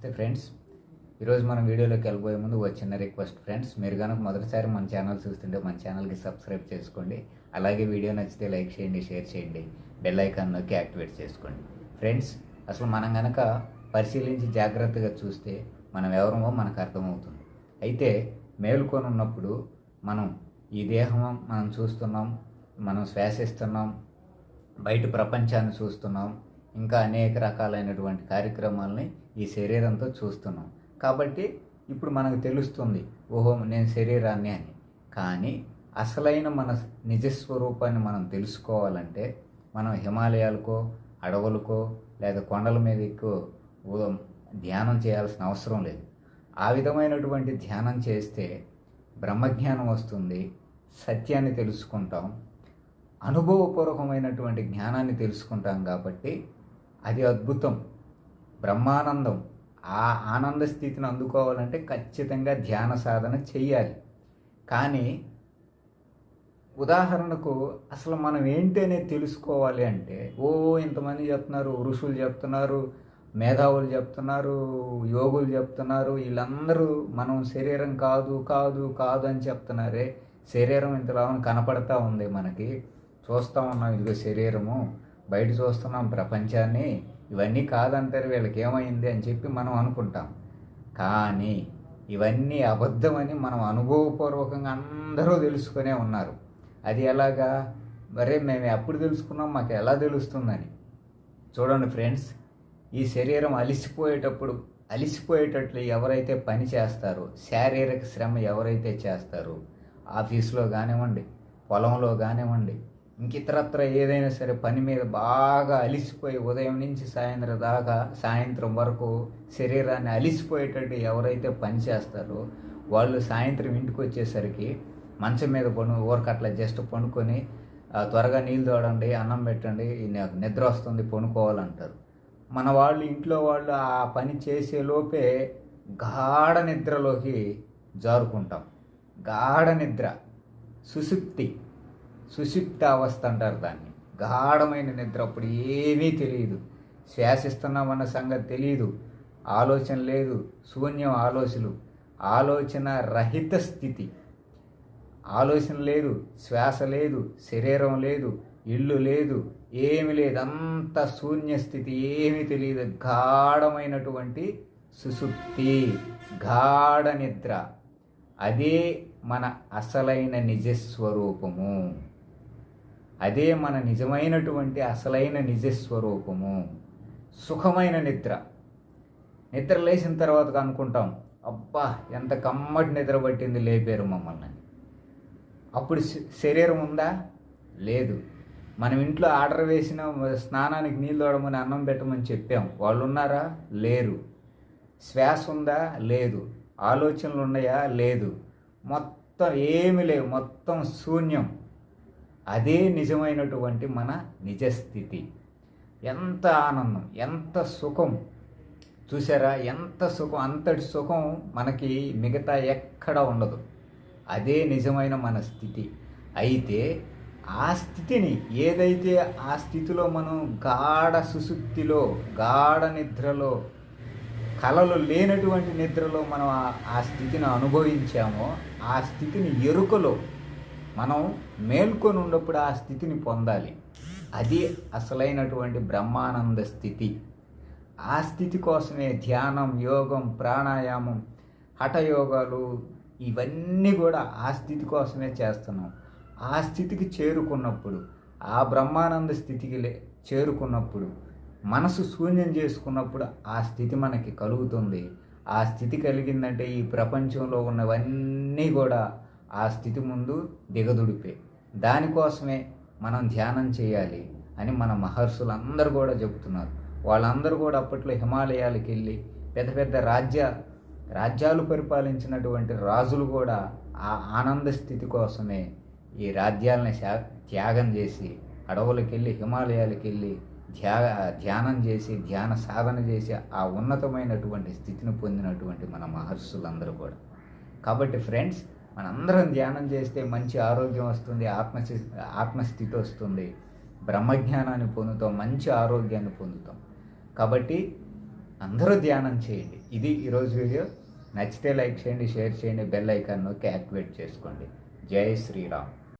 నమస్తే ఫ్రెండ్స్. ఈరోజు మనం వీడియోలోకి వెళ్ళబోయే ముందు ఒక చిన్న రిక్వెస్ట్ ఫ్రెండ్స్. మీరు కనుక మొదటిసారి మన ఛానల్ చూస్తుంటే మన ఛానల్కి సబ్స్క్రైబ్ చేసుకోండి. అలాగే వీడియో నచ్చితే లైక్ చేయండి షేర్ చేయండి. బెల్ ఐకాన్ నొక్కి యాక్టివేట్ చేసుకోండి. ఫ్రెండ్స్ అసలు మనం కనుక పరిశీలించి జాగ్రత్తగా చూస్తే మనం ఎవరమో మనకు అర్థమవుతుంది. అయితే మేలుకొని ఉన్నప్పుడు మనం ఈ దేహం మనం చూస్తున్నాం మనం శ్వాసిస్తున్నాం బయట ప్రపంచాన్ని చూస్తున్నాం ఇంకా అనేక రకాలైనటువంటి కార్యక్రమాలని ఈ శరీరంతో చూస్తున్నాం. కాబట్టి ఇప్పుడు మనకు తెలుస్తుంది ఓహో నేను శరీరాన్ని అని. కానీ అసలైన మన నిజస్వరూపాన్ని మనం తెలుసుకోవాలంటే మనం హిమాలయాలకో అడవులకో లేదా కొండల మీద ఎక్కువ ధ్యానం చేయాల్సిన అవసరం లేదు. ఆ విధమైనటువంటి ధ్యానం చేస్తే బ్రహ్మజ్ఞానం వస్తుంది సత్యాన్ని తెలుసుకుంటాం అనుభవపూర్వకమైనటువంటి జ్ఞానాన్ని తెలుసుకుంటాం కాబట్టి అది అద్భుతం. బ్రహ్మానందం. ఆ ఆనంద స్థితిని అందుకోవాలంటే ఖచ్చితంగా ధ్యాన సాధన చెయ్యాలి. కానీ ఉదాహరణకు అసలు మనం ఏంటి అనేది తెలుసుకోవాలి అంటే ఓ ఇంతమంది చెప్తున్నారు ఋషులు చెప్తున్నారు మేధావులు చెప్తున్నారు యోగులు చెప్తున్నారు వీళ్ళందరూ మనం శరీరం కాదు కాదు కాదు అని చెప్తున్నారే శరీరం ఇంతలా కనపడతా ఉంది మనకి. చూస్తూ ఉన్నాం ఇదిగో శరీరము. బయట చూస్తున్నాం ప్రపంచాన్ని. ఇవన్నీ కాదంటారు వీళ్ళకి ఏమైంది అని చెప్పి మనం అనుకుంటాం. కానీ ఇవన్నీ అబద్ధమని మనం అనుభవపూర్వకంగా అందరూ తెలుసుకునే ఉన్నారు. అది ఎలాగా? మరే మేము ఎప్పుడు తెలుసుకున్నాం? మాకు ఎలా తెలుస్తుందని. చూడండి ఫ్రెండ్స్ ఈ శరీరం అలిసిపోయేటప్పుడు అలిసిపోయేటట్లు ఎవరైతే పని చేస్తారో శారీరక శ్రమ ఎవరైతే చేస్తారో ఆఫీస్లో కానివ్వండి పొలంలో కానివ్వండి ఇంక ఇతరత్ర ఏదైనా సరే పని మీద బాగా అలిసిపోయి ఉదయం నుంచి సాయంత్రం దాకా సాయంత్రం వరకు శరీరాన్ని అలిసిపోయేటట్టు ఎవరైతే పని చేస్తారో వాళ్ళు సాయంత్రం ఇంటికి వచ్చేసరికి మంచం మీద పను ఊరకట్లా జస్ట్ పండుకొని త్వరగా నీళ్ళు తోడండి అన్నం పెట్టండి నాకు నిద్ర వస్తుంది పనుకోవాలంటారు మన వాళ్ళు ఇంట్లో వాళ్ళు ఆ పని చేసే లోపే గాఢ నిద్రలోకి జారుకుంటాం. గాఢ నిద్ర సుసుప్తి సుషిప్తావస్థ అంటారు దాన్ని. గాఢమైన నిద్ర అప్పుడు ఏమీ తెలియదు. శ్వాసిస్తున్నామన్న సంగతి తెలియదు. ఆలోచన లేదు. శూన్యం ఆలోచనలు. ఆలోచన రహిత స్థితి. ఆలోచన లేదు. శ్వాస లేదు. శరీరం లేదు. ఇల్లు లేదు. ఏమి లేదు. అంత శూన్య స్థితి. ఏమీ తెలియదు. గాఢమైనటువంటి సుసుప్తి గాఢ నిద్ర. అదే మన అసలైన నిజస్వరూపము. అదే మన నిజమైనటువంటి అసలైన నిజస్వరూపము సుఖమైన నిద్ర. నిద్ర లేచిన తర్వాత అనుకుంటాం అబ్బా ఎంత కమ్మటి నిద్ర పట్టింది లేపారు మమ్మల్ని. అప్పుడు శరీరం ఉందా? లేదు. మనం ఇంట్లో ఆర్డర్ వేసిన స్నానానికి నీళ్ళు తోడమని అన్నం పెట్టమని చెప్పాం. వాళ్ళు ఉన్నారా? లేరు. శ్వాస ఉందా? లేదు. ఆలోచనలు ఉన్నాయా? లేదు. మొత్తం ఏమి లేవు. మొత్తం శూన్యం. అదే నిజమైనటువంటి మన నిజస్థితి. ఎంత ఆనందం ఎంత సుఖం. చూసారా ఎంత సుఖం అంతటి సుఖం మనకి మిగతా ఎక్కడ ఉండదు. అదే నిజమైన మన స్థితి. అయితే ఆ స్థితిని ఏదైతే ఆ స్థితిలో మనం గాఢ సుసుప్తిలో గాఢ నిద్రలో కలలు లేనటువంటి నిద్రలో మనం ఆ- ఆ స్థితిని అనుభవించామో ఆ స్థితిని ఎరుకలో మనం మేల్కొని ఉన్నప్పుడు ఆ స్థితిని పొందాలి. అది అసలైనటువంటి బ్రహ్మానంద స్థితి. ఆ స్థితి కోసమే ధ్యానం యోగం ప్రాణాయామం హఠయోగాలు ఇవన్నీ కూడా ఆ స్థితి కోసమే చేస్తున్నాం. ఆ స్థితికి చేరుకున్నప్పుడు ఆ బ్రహ్మానంద స్థితికి లే- చేరుకున్నప్పుడు మనసు శూన్యం చేసుకున్నప్పుడు ఆ స్థితి మనకి కలుగుతుంది. ఆ స్థితి కలిగిందంటే ఈ ప్రపంచంలో ఉన్నవన్నీ కూడా ఆ స్థితి ముందు దిగదుడిపే. దానికోసమే మనం ధ్యానం చేయాలి అని మన మహర్షులు అందరూ కూడా చెబుతున్నారు. వాళ్ళందరూ కూడా అప్పట్లో హిమాలయాలకు వెళ్ళి పెద్ద పెద్ద రాజ్య రాజ్యాలు పరిపాలించినటువంటి రాజులు కూడా ఆ ఆనంద స్థితి కోసమే ఈ రాజ్యాలని శా- త్యాగం చేసి అడవులకు వెళ్ళి హిమాలయాలకు వెళ్ళి ధ్యా ధ్యానం చేసి ధ్యాన సాధన చేసి ఆ ఉన్నతమైనటువంటి స్థితిని పొందినటువంటి మన మహర్షులందరూ కూడా. కాబట్టి ఫ్రెండ్స్ మనందరం ధ్యానం చేస్తే మంచి ఆరోగ్యం వస్తుంది ఆత్మస్థి ఆత్మస్థితి వస్తుంది. బ్రహ్మజ్ఞానాన్ని పొందుతాం మంచి ఆరోగ్యాన్ని పొందుతాం. కాబట్టి అందరూ ధ్యానం చేయండి. ఇది ఈరోజు వీడియో. నచ్చితే లైక్ చేయండి షేర్ చేయండి బెల్ ఐకాన్ నొక్కి యాక్టివేట్ చేసుకోండి. జై శ్రీరామ్.